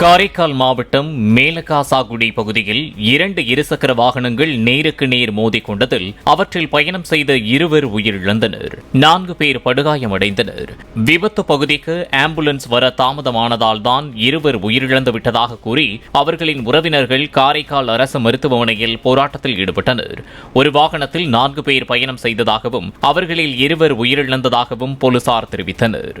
காரைக்கால் மாவட்டம் மேலகாசாகுடி பகுதியில் இரண்டு இருசக்கர வாகனங்கள் நேருக்கு நேர் மோதிக்கொண்டதில் அவற்றில் பயணம் செய்த இருவர் உயிரிழந்தனர். நான்கு பேர் படுகாயமடைந்தனர். விபத்து பகுதிக்கு ஆம்புலன்ஸ் வர தாமதமானதால் தான் இருவர் உயிரிழந்து விட்டதாக கூறி அவர்களின் உறவினர்கள் காரைக்கால் அரசு மருத்துவமனையில் போராட்டத்தில் ஈடுபட்டனர். ஒரு வாகனத்தில் நான்கு பேர் பயணம் செய்ததாகவும் அவர்களில் இருவர் உயிரிழந்ததாகவும் போலீசார் தெரிவித்தனர்.